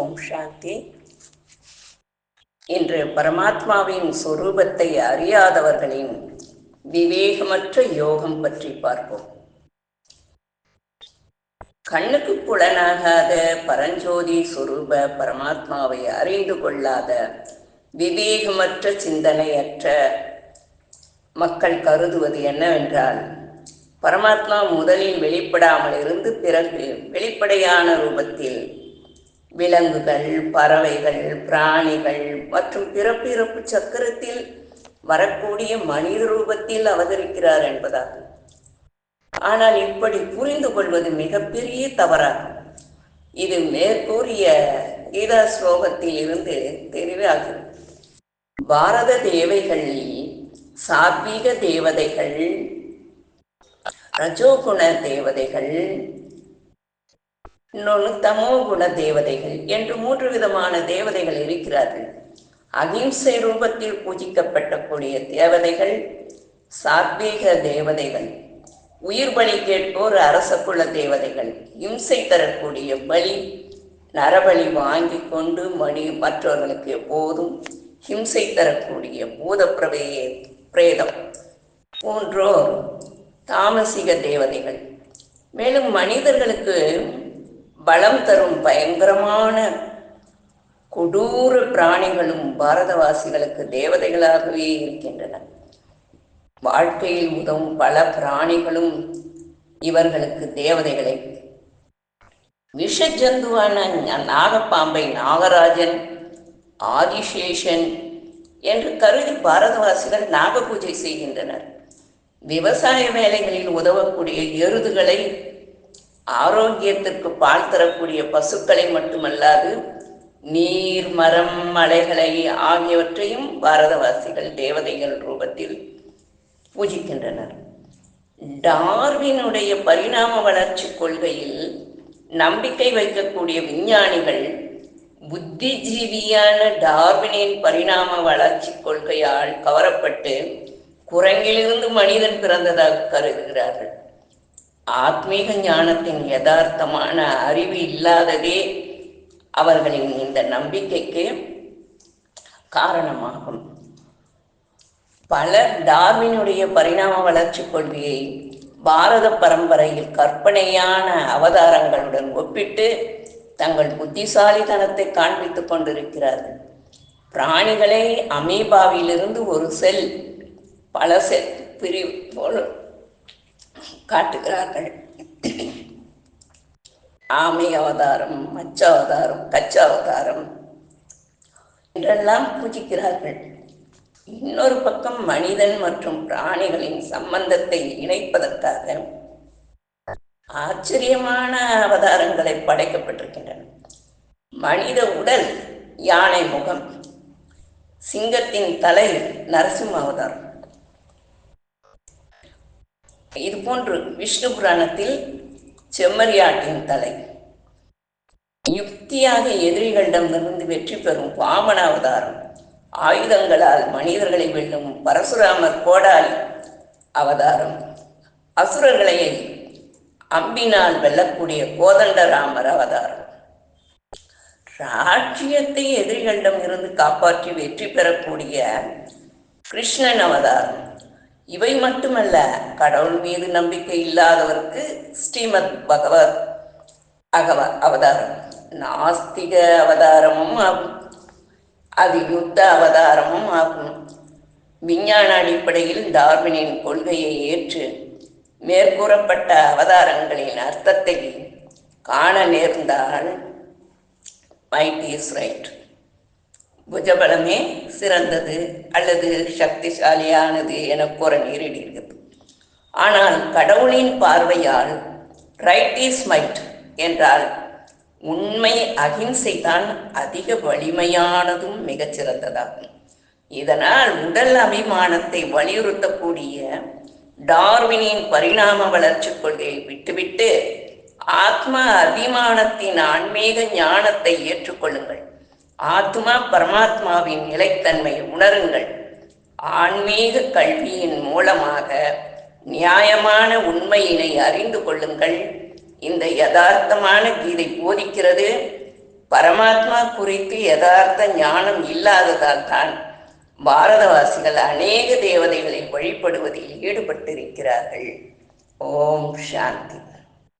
ஓம் சாந்தி. இன்று பரமாத்மாவின் சொரூபத்தை அறியாதவர்களின் விவேகமற்ற யோகம் பற்றி பார்ப்போம். கண்ணுக்கு புலனாகாத பரஞ்சோதி சொரூப பரமாத்மாவை அறிந்து கொள்ளாத விவேகமற்ற சிந்தனையற்ற மக்கள் கருதுவது என்னவென்றால் பரமாத்மா முதலில் வெளிப்படாமல் இருந்து பிறகு வெளிப்படையான ரூபத்தில் விலங்குகள் பறவைகள் பிராணிகள் மற்றும் பிறப்பிறப்பு சக்கரத்தில் வரக்கூடிய மனித ரூபத்தில் அவதரிக்கிறார் என்பதாகும். ஆனால் இப்படி புரிந்து கொள்வது மிகப்பெரிய தவறாகும். இது மேற்கூறிய கீதா ஸ்லோகத்தில் இருந்து தெரிவாகும். பாரத தேவைகளில் சாத்வீக தேவதைகள் ரஜோகுண தேவதைகள் இன்னொன்று தமோ குண தேவதைகள் என்று மூன்று விதமான தேவதைகள் இருக்கிறார்கள். அகிம்சை ரூபத்தில் பூஜிக்கப்பட்டக்கூடிய தேவதைகள் சாத்வீக தேவதைகள் உயிர் பலி கேட்போர் அரச குல தேவதைகள் இம்சை தரக்கூடிய பலி நரபலி வாங்கி கொண்டு மணி மற்றவர்களுக்கு எப்போதும் ஹிம்சை தரக்கூடிய பூத பிரவே பிரேதம். போன்றோர் தாமசிக தேவதைகள். மேலும் மனிதர்களுக்கு பலம் தரும் பயங்கரமான கொடூர பிராணிகளும் பாரதவாசிகளுக்கு தேவதைகளாகவே இருக்கின்றன. வாழ்க்கையில் உதவும் பல பிராணிகளும் இவர்களுக்கு தேவதைகளை. விஷ ஜந்துவான நாகப்பாம்பை நாகராஜன் ஆதிசேஷன் என்று கருதி பாரதவாசிகள் நாக பூஜை செய்கின்றனர். விவசாய வேலைகளில் உதவக்கூடிய எருதுகளை ஆரோக்கியத்திற்கு பால் தரக்கூடிய பசுக்களை மட்டுமல்லாது நீர் மரம் மலைகளை ஆகியவற்றையும் பாரதவாசிகள் தேவதைகள் ரூபத்தில் பூஜிக்கின்றனர். டார்வினுடைய பரிணாம வளர்ச்சி கொள்கையில் நம்பிக்கை வைக்கக்கூடிய விஞ்ஞானிகள் புத்திஜீவியான டார்வினின் பரிணாம வளர்ச்சி கொள்கையால் கவரப்பட்டு குரங்கிலிருந்து மனிதன் பிறந்ததாக கருதுகிறார்கள். ஆத்மீக ஞானத்தின் யதார்த்தமான அறிவு இல்லாததே அவர்களின் இந்த நம்பிக்கைக்கு காரணமாகும். பலர் டார்வினுடைய பரிணாம வளர்ச்சி கொள்கையை பாரத பரம்பரையில் கற்பனையான அவதாரங்களுடன் ஒப்பிட்டு தங்கள் புத்திசாலித்தனத்தை காண்பித்துக் கொண்டிருக்கிறார்கள். பிராணிகளை அமீபாவிலிருந்து ஒரு செல் பல செல் பிரிவு போல காட்டுகிறார்கள். ஆமை அவதாரம் மச்ச அவதாரம் கச்ச அவதாரம் என்றெல்லாம் பூஜிக்கிறார்கள். இன்னொரு பக்கம் மனிதன் மற்றும் பிராணிகளின் சம்பந்தத்தை இணைப்பதற்காக ஆச்சரியமான அவதாரங்களை படைக்கப்பட்டிருக்கின்றன. மனித உடல் யானை முகம் சிங்கத்தின் தலை நரசிம்ம அவதாரம். இது போன்று விஷ்ணு புராணத்தில் செம்மறியாட்டின் தலை. யுக்தியாக எதிரிகளிடமிருந்து வெற்றி பெறும் வாமன அவதாரம் ஆயுதங்களால் மனிதர்களை வெல்லும் பரசுராமர் கோடால் அவதாரம். அசுரர்களை அம்பினால் வெல்லக்கூடிய கோதண்டராமர் அவதாரம். ராஜ்யத்தை எதிரிகளிடம் இருந்து காப்பாற்றி வெற்றி பெறக்கூடிய கிருஷ்ணன் அவதாரம். இவை மட்டுமல்ல கடவுள் மீது நம்பிக்கை இல்லாதவருக்கு ஸ்ரீமத் பகவத் அகவ அவதாரம் நாஸ்திக அவதாரமும் ஆகும். அது யுத்த அவதாரமும் ஆகும். விஞ்ஞான அடிப்படையில் டார்வினின் கொள்கையை ஏற்று மேற்கூறப்பட்ட அவதாரங்களின் அர்த்தத்தை காண நேர்ந்தால் மைட் இஸ் ரைட். புஜபலமே சிறந்தது அல்லது சக்திசாலியானது என கூற நேரிடுகிறது. ஆனால் கடவுளின் பார்வையால் ரைட் இஸ் மைட் என்றால் உண்மை அகிம்சை தான் அதிக வலிமையானதும் மிகச்சிறந்ததாகும் இதனால் உடல் அபிமானத்தை வலியுறுத்தக்கூடிய டார்வினின் பரிணாம வளர்ச்சி கொள்கையை விட்டுவிட்டு ஆத்ம அபிமானத்தின் ஆன்மீக ஞானத்தை ஏற்றுக்கொள்ளுங்கள். ஆத்மா பரமாத்மாவின் நிலைத்தன்மை உணருங்கள். ஆன்மீக கல்வியின் மூலமாக நியாயமான உண்மையினை அறிந்து கொள்ளுங்கள். இந்த யதார்த்தமான கீதை போதிக்கிறது. பரமாத்மா குறித்து யதார்த்த ஞானம் இல்லாததால் தான் பாரதவாசிகள் அநேக தேவதைகளை வழிபடுவதில் ஈடுபட்டிருக்கிறார்கள். ஓம் சாந்தி.